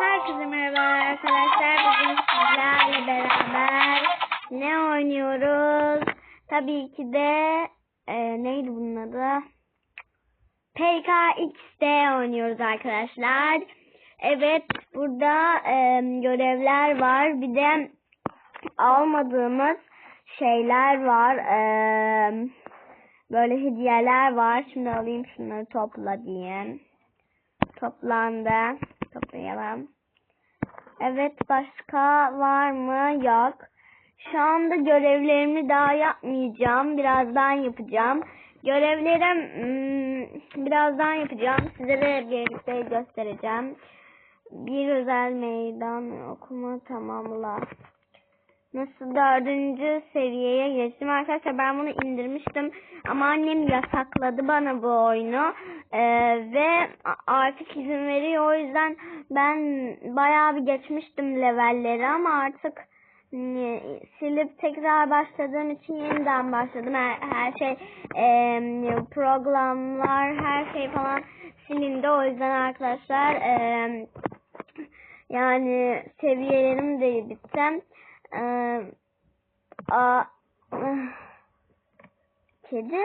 Herkese merhaba arkadaşlar. Bugün sizlerle beraber ne oynuyoruz? Tabii ki de e, neydi bunun adı? PKX'de oynuyoruz arkadaşlar. Evet burada e, görevler var. Bir de almadığımız şeyler var. E, böyle hediyeler var. Şimdi alayım şunları topla diyeyim. Toplandı. Toplayalım. Evet başka var mı? Yok. Şu anda görevlerimi daha yapmayacağım. Birazdan yapacağım. Görevlerim hmm, birazdan yapacağım. Size de birlikte göstereceğim. Bir özel meydan okuma tamamla. Nasıl? Dördüncü seviyeye geçtim arkadaşlar. Ben bunu indirmiştim. Ama annem yasakladı bana bu oyunu. Ee, ve artık izin veriyor. O yüzden ben bayağı bir geçmiştim levelleri ama artık mm, silip tekrar başladığım için yeniden başladım. Her, her şey e, programlar her şey falan silindi. O yüzden arkadaşlar e, yani seviyelerim de bitti. Ee, a, kedi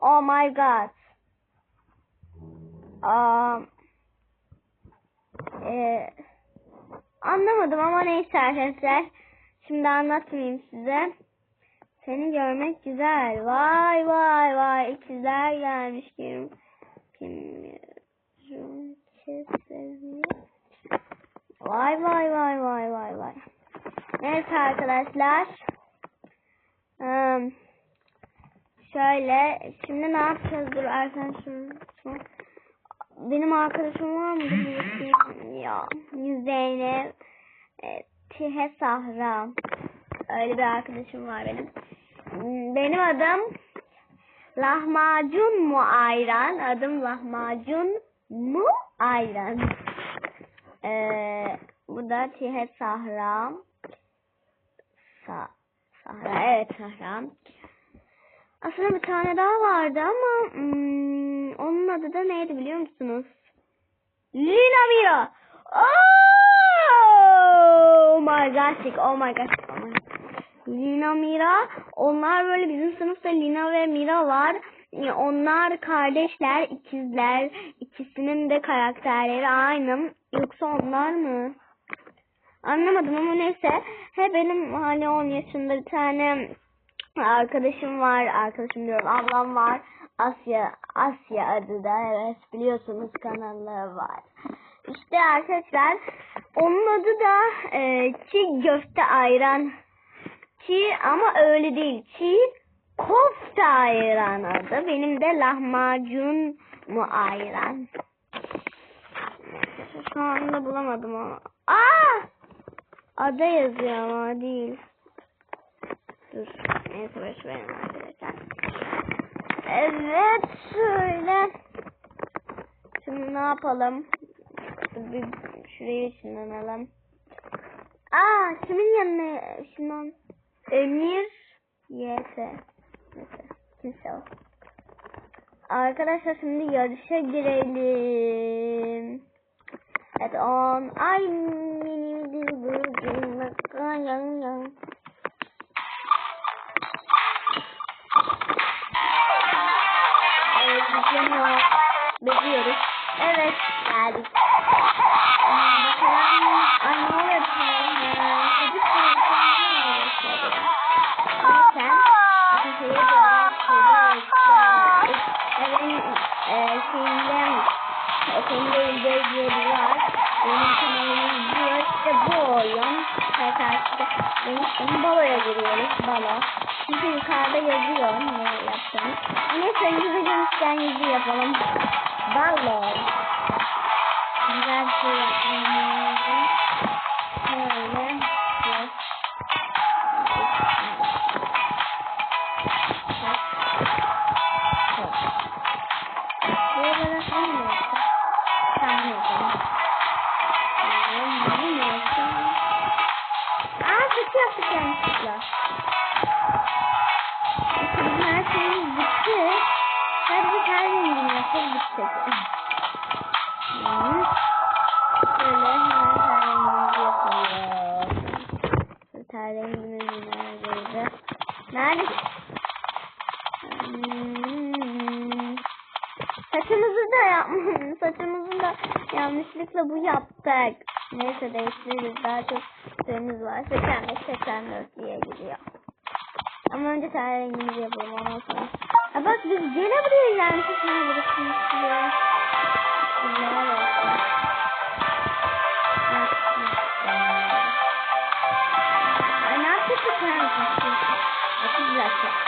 Oh my god. Aa, e, anlamadım ama neyse arkadaşlar. Şimdi anlatmayayım size. Seni görmek güzel. Vay vay vay. İkizler gelmiş. Kim, kim, kim, Vay vay vay vay vay vay. Evet arkadaşlar. Şöyle şimdi ne yapacağız? Dur arkadaşlar. Benim arkadaşım var mı? Ya. Zeynep. E, Tihe Sahra. Öyle bir arkadaşım var benim. Benim adım Lahmacun mu ayran? Adım Lahmacun mu ayran? Ee, bu da Tihe Sahra. Sa Sahra, evet Sahra. Aslında bir tane daha vardı ama hmm, onun adı da neydi biliyor musunuz? Lina Mira. Oh my gosh, oh my gosh, oh my Lina Mira. Onlar böyle bizim sınıfta Lina ve Mira var. Onlar kardeşler, ikizler. İkisinin de karakterleri aynı. Yoksa onlar mı? Anlamadım ama neyse. He benim hani 10 yaşında bir tane arkadaşım var. Arkadaşım diyorum ablam var. Asya Asya adı da evet biliyorsunuz kanalı var. İşte arkadaşlar onun adı da e, çiğ köfte ayran. Çiğ ama öyle değil. Çiğ kofta ayran adı. Benim de lahmacun mu ayran. Şu anda bulamadım ama. Aa! Ada yazıyor ama değil. Dur. Neyse boş verin arkadaşlar. Evet şöyle. Şimdi ne yapalım? Bir şuraya ışınlanalım. Aa kimin yanına ışınlan? Emir YS. Kimse o. Arkadaşlar şimdi yarışa girelim. Evet on. Ay Daha çok süremiz var. 85 84 diye gidiyor. Ama önce ten rengimizi yapalım ondan sonra. Ha bak biz gene buraya gelmişiz. Ne burasını istiyor. Neler olsun. Ay ne yapacak bu sen? Bakın bir dakika.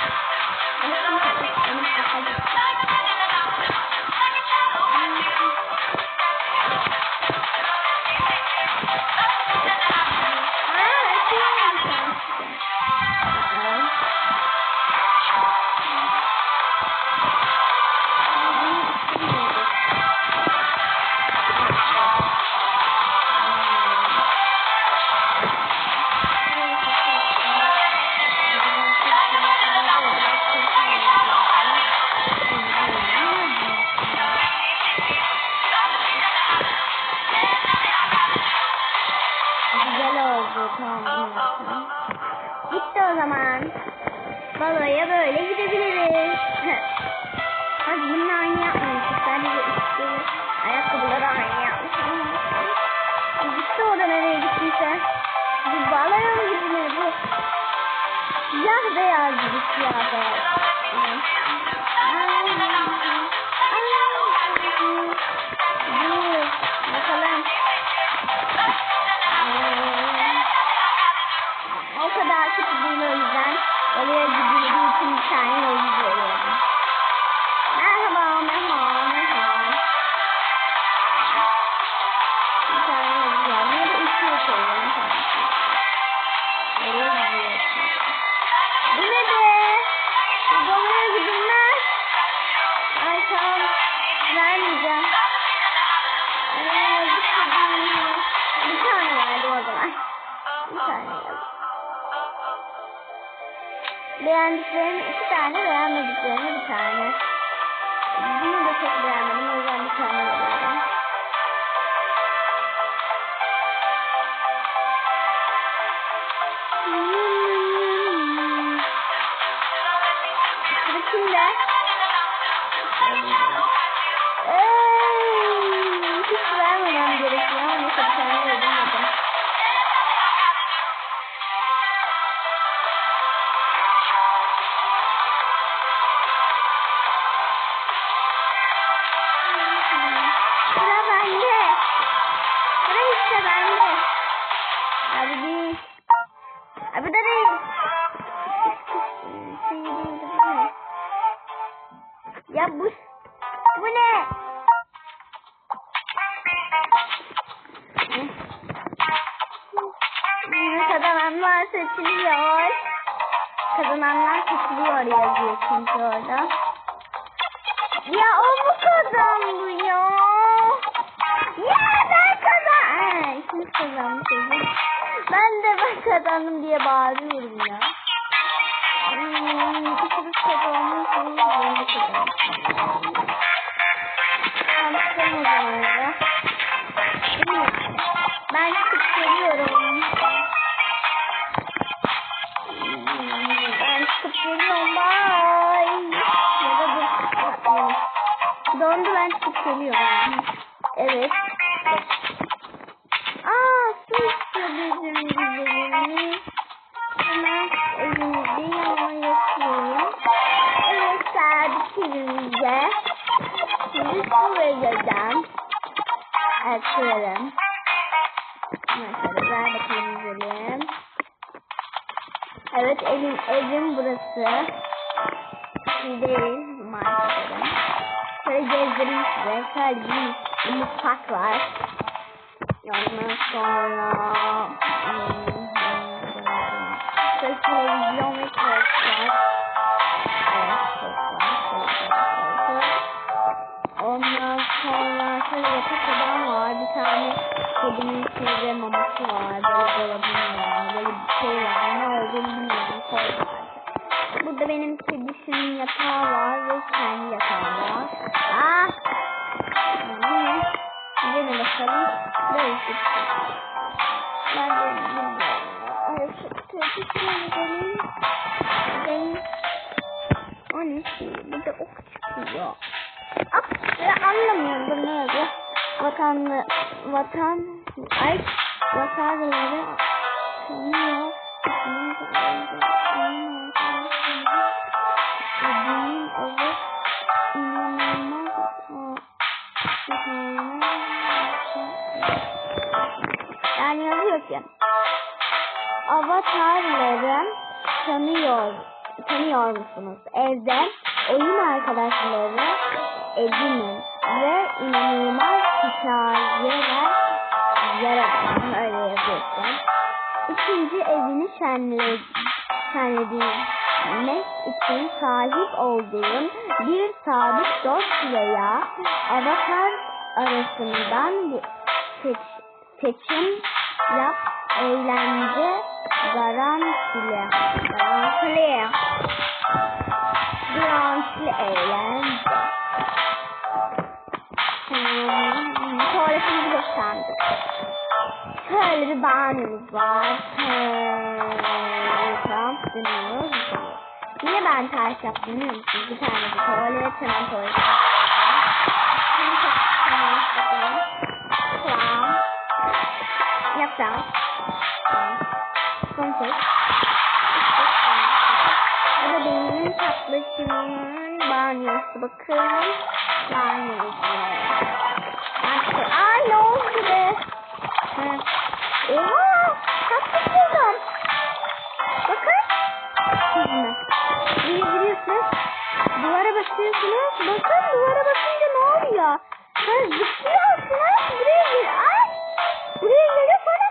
Kazananlar seçiliyor. Kazananlar seçiliyor yazıyor çünkü orada. Ya o mu kazandı ya? Ya ben kazandım. Ha, ikimiz kazanmışız. Ben de ben kazandım diye bağırıyorum ya. Hmm, ikimiz kazanmışız. Ben de zaman ya. Bilmiyorum. Ben geliyorum. Bye. Ya da dur. Dondu ben çıkıp. Evet. Aa su istiyor bizim güzelimiz. Hemen evimizde yanıma yapıyorum. Evet geldik evimize. Şimdi su vereceğim. Açıyorum. Mesela ver bakalım güzelim. Evet evim, evim burası. Şimdi marketim. Şöyle gezdireyim size. Şöyle bir mutfak var. Ondan sonra hmm, şöyle televizyon ve koltuk var. Evet. Ondan sonra şöyle yatak odam var. Bir tane kedimin şeyde maması bilmiyorum. Burada benim kedisinin yatağı var ve kendi yatağı var. Ah! Yani, gidelim bakalım. Böyle bir şey. Ben de bilmiyorum. Ederim. Benim... O ne şey? Burada ok çıkıyor. Ah, ben anlamıyorum ne oldu. Vatanlı, vatan, ay, vatanları tanıyor. Yani yazıyor ki avatarları tanıyor tanıyor musunuz? Evde oyun arkadaşları edinin ve inanılmaz hikayeler yaratın öyle yazıyorsun. İkinci evini şenle, için sahip olduğun bir sabit dost veya avatar arasından bir seç, seçim yap eğlence garantili garantili. Garantili eğlence. Hmm, tuvaletimizi gösterdik şöyle bir banyomuz var tamam dönüyoruz Niye ben ters yaptım? Bir tane bir tuvalet hemen tuvalet. Yapacağım. Son kez. Bu da benim tatlışımın banyosu. Bakın. Banyosu. Ay ne oldu be? Ha. Oha! Tatlı buldum. Bakın. Şimdi. Buraya giriyorsunuz. Duvara basıyorsunuz. Bakın duvara basınca ne oluyor? Ha zıplıyorsunuz. Buraya gir. Ay! Buraya geliyor sonra.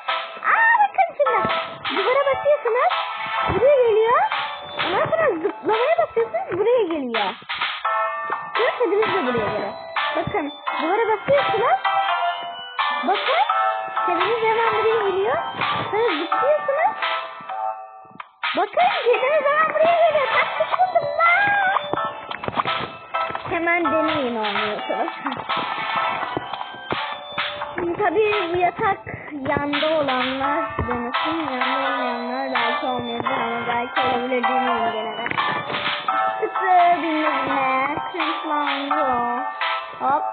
Aa bakın şimdi. Duvara basıyorsunuz. Buraya geliyor. Ondan sonra zıplamaya basıyorsunuz. Buraya geliyor. Görmediniz de buraya geliyor. Sonra zıplıyorsunuz. Bakın girdiğiniz zaman buraya geliyor. Taktik buldum lan. Hemen deneyin olmuyorsunuz. Tabii bu yatak yanda olanlar denesin. Yanda olmayanlar belki olmayabilir ama belki olabilir deneyin gene. Sıkı bilmem ne. Kırıklandı. Hop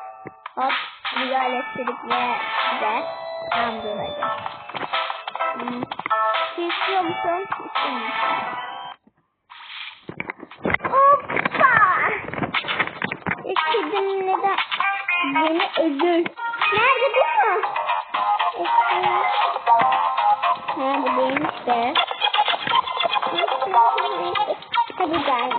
hop. Güzel elektrik ve de yandıracak. Hmm. İstiyor musun? İstemiyorsun. Hoppa! İstedim neden? Beni ödül. Nerede bu mu? Ha bu değilmiş de. Hadi gel.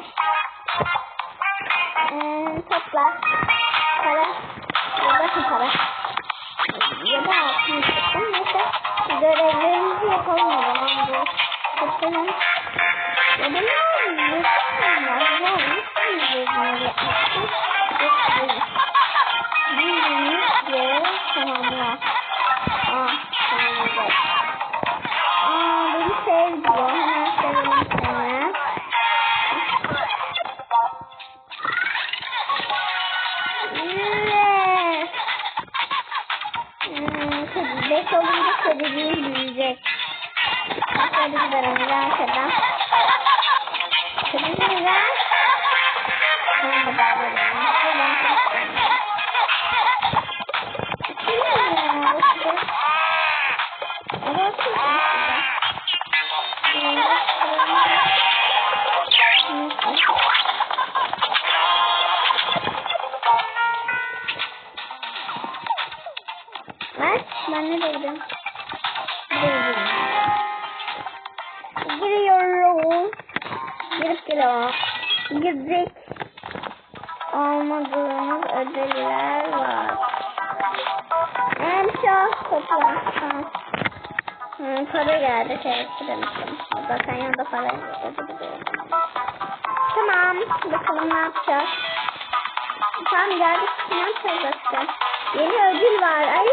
Girdik. Almadığımız ödüller var. Emşah topla. Tamam. Hmm, para geldi. Evet, demiştim. Zaten yanında para ödedi. Tamam. Bakalım ne yapacağız. Tamam geldik. Yapacağız işte? Yeni ödül var. Ay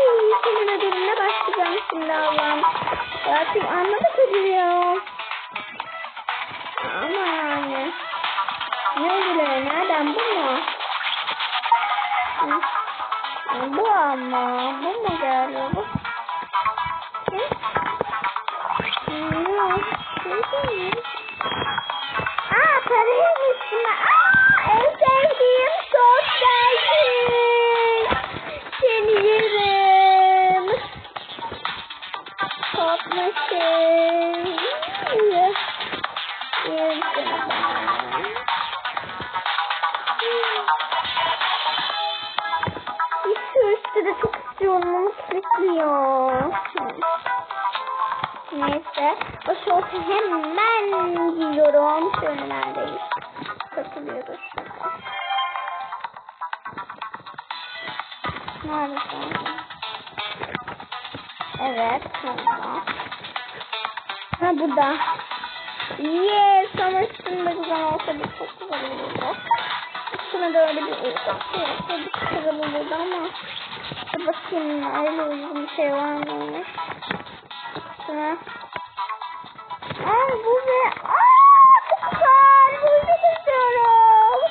senin ödülüne başlayacağım şimdi Allah'ım. Artık anladık ödülü ya. Ama yani. Ne ödülü? Nereden bu mu? Bu ama. Bu mu geldi? Bu. Ne? Ne? Yes. Üstüne bir güzel olurdu ama. Bakayım öyle uygun bir şey var mıymış? Üstüne. Aa bu ne? Aa çok güzel. Çok istiyorum.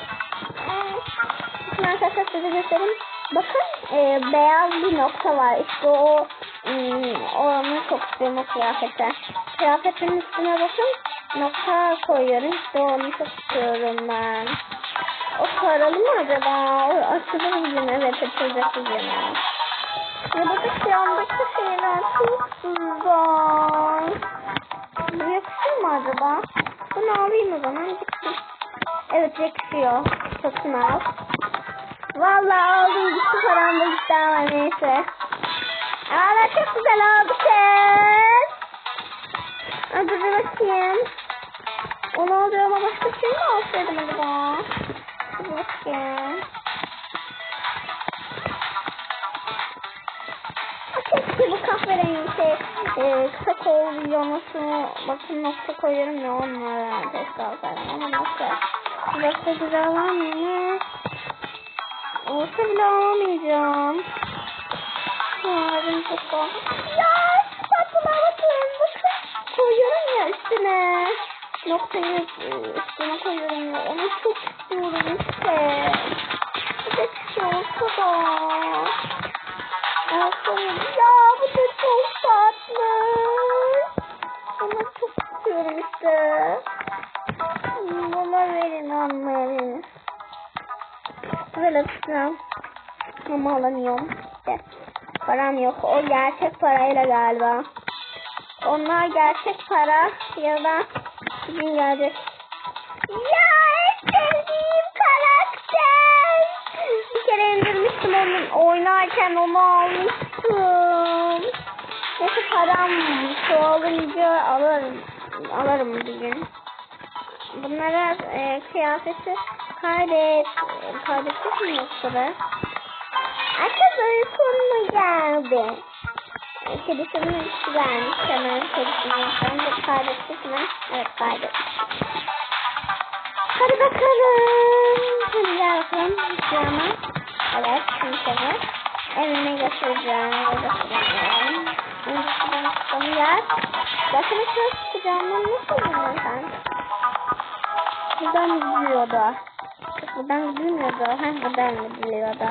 Şimdi arkadaşlar size göstereyim. Bakın e, beyaz bir nokta var. İşte o ım, onu çok istiyorum o kıyafete. Kıyafetin üstüne bakın. Nokta koyuyorum. İşte onu çok istiyorum ben. Paralı mı acaba? Açılır mı? Evet açılacak bir yana. Ya bakın şu andaki şeyler çok güzel. Bu yakışıyor mu acaba? Bunu alayım o zaman. Evet yakışıyor. Çok sınav. Vallahi aldım gitti param da gitti ama neyse. Valla çok güzel oldu kız. Dur bakayım. Onu alıyorum ama başka şey mi alsaydım acaba? Keşke bu kahverengi e, kısa kol yomasını bakın nokta koyuyorum ya onlara keşke alsaydım ama nokta. Burası güzel var mı? Olsa bile alamayacağım. Yarın çok. Ya spatula bakın bakın. Koyuyorum ya üstüne. Noktayı üstüne koyuyorum ya. Onu çok istiyorum Bir de şu olsa da. Ya bu da çok tatlı. Ama çok istiyorum işte. Bana verin anne. Böyle tutacağım. Ama alamıyorum. İşte param yok. O gerçek parayla galiba. Onlar gerçek para ya da bugün gelecek. Oynarken onu almıştım. Neyse param çoğalınca alırım. Alırım bir gün. Bunlara e, kıyafeti kaydet. Kaydettik mi yoksa da? Artık uykum mu geldi? Kedisinin üstü gelmiş. Hemen kedisinin üstü. de kaydettik mi? Evet kaydettik. Hadi bakalım. Hadi bakalım. Pijama. Evet şimdi evime götüreceğim. Götüreceğim. Tutalım gel. Bakın şu pijamdan nasıl buldun sen? Buradan gidiliyordu. Buradan gidilmiyordu. Heh buradan gidiliyordu.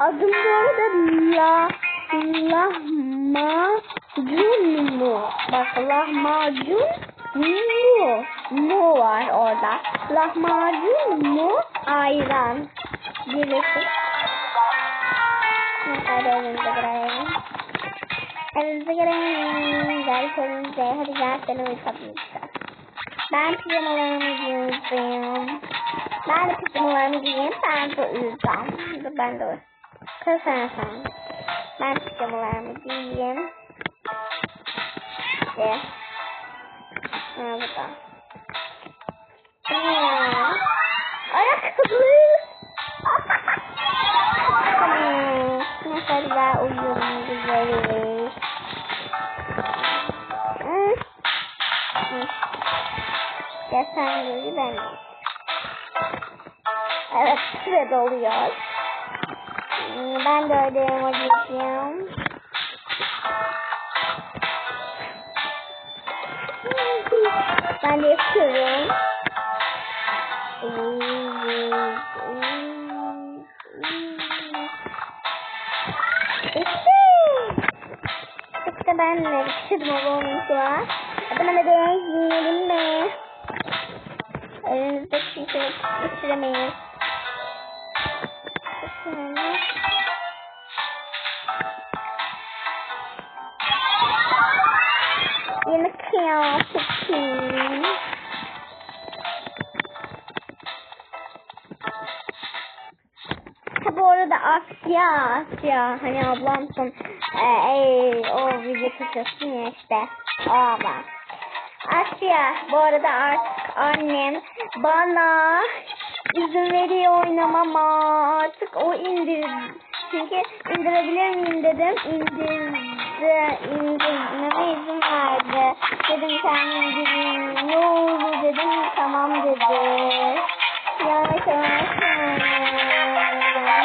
Adım bu arada La Lahmacun mu? Bak lahmacun mu? Mu var orada. Lahmacun mu? Ayran. Birleşik. Hadi evimize girelim. Evimize girelim. Gel evimize. Hadi gel seni uyutabiliriz. Ben pijamalarımı giyeceğim. Ben de pijamalarımı giyeyim. Ben de uyuyacağım. Ben de uyuyacağım. Kız sen sen. Ben pijamalarımı giyeyim. İşte. Ha. Tamam. Ne kadar uyuyorum güzel. Hı. Hı. Ya sen gibi ben de. Evet süre doluyor. Hmm, Ben de öyle emojiyim. Ben de. İşte ben de bitirdim o bonusla. Adına da giyinelim mi? Elimizde çünkü bitiremeyiz. Şöyle. Yeni Asya, Asya. Hani ablam son e, ey, o video çekiyorsun ya işte. O. Asya, bu arada artık annem bana izin veriyor oynamama. Artık o indir. Çünkü indirebilir miyim dedim. İndirdi. İndirmeme izin verdi. Dedim sen indirin. Ne olur dedim. Tamam dedi. Yavaş yavaş.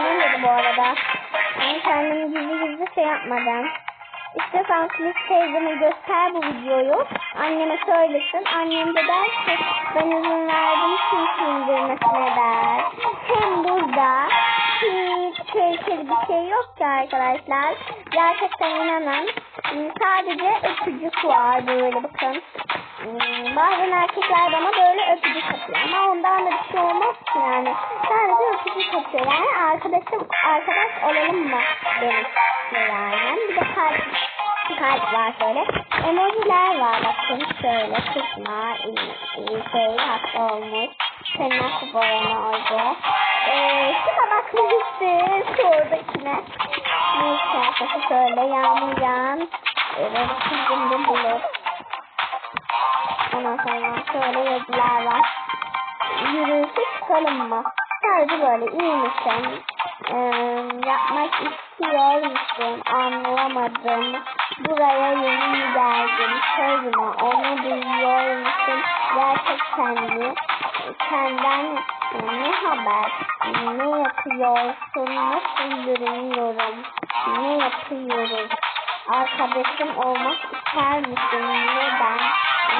Dedi bu arada? Ben kendim gizli gizli şey yapmadım. İstiyorsan Filiz teyzeme göster bu videoyu. Anneme söylesin. Annem de der ki ben izin verdim çünkü indirmesine der. Hem burada hiç tehlikeli bir şey yok ki arkadaşlar. Gerçekten inanın. Sadece öpücük var böyle bakın. Hmm, Bazen erkekler bana böyle öpücük atıyor ama ondan da bir şey olmaz ki yani. Sadece öpücük atıyor yani arkadaşım arkadaş olalım mı istiyor yani. Bir de kalp, kalp var şöyle. Emojiler var bakın şöyle iyi şey hasta olmuş. Senin nasıl boyama oldu. Ee, şuna bakmıştı şuradakine. Neyse arkadaşlar şöyle yağmur yağan. Evet, şimdi bulut. Ondan sonra şöyle yazılar var. Yürüyüşe çıkalım mı? Sadece böyle iyi misin? Ee, yapmak istiyor musun? Anlamadım. Buraya yeni mi geldin? Söz mü? Onu duyuyor musun? Gerçekten mi? Senden ne haber? Ne yapıyorsun? Nasıl görünüyorum? Ne yapıyoruz? Arkadaşım olmak ister misin? Neden?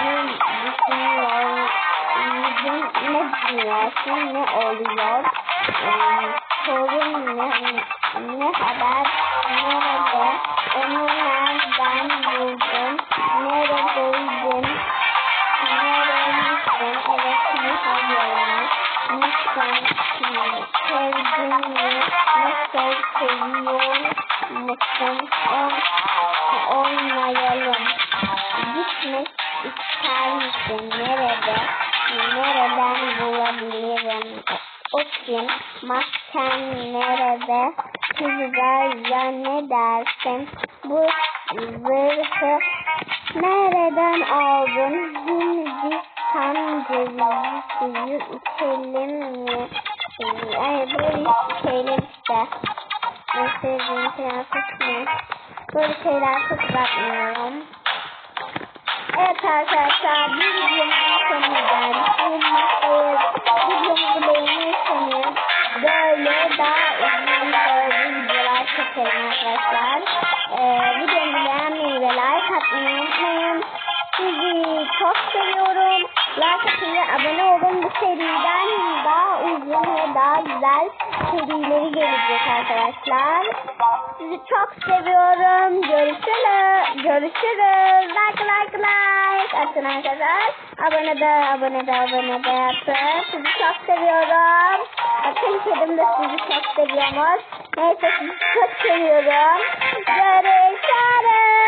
Ne düşünüyor? Ne, düşünüyorsun? Ne oluyor? Ee, sorun ne? Ne haber? Nerede? Onu nereden buldun? Neredeydin? Neredeydin? Evet, ne hayırlı? Lütfen sevdin mi? Nasıl seviyor musun? Oynayalım. Gitmek ister misin? Nerede? Nereden bulabilirim? O kim? Masken nerede? Kızlar ya ne dersin? Bu zırhı nereden aldın? Şimdi tam cevizi suyu içelim mi? Ay böyle içelim işte. En sevdiğim kıyafet ne? Böyle şeyler çok videomuzu beğenirseniz böyle daha uzun böyle videolar çekerim arkadaşlar. Ee, videomu beğenmeyi like atmayı unutmayın. Sizi çok seviyorum. Like abone olun. Bu seriden daha uzun ve daha güzel serileri gelecek arkadaşlar. Sizi çok seviyorum. Görüşürüz. Görüşürüz. Like like like. Atın arkadaşlar. Abone de abone de abone de yapın. Sizi çok seviyorum. Bakın kedim de sizi çok seviyormuş. Neyse sizi çok seviyorum. Görüşürüz.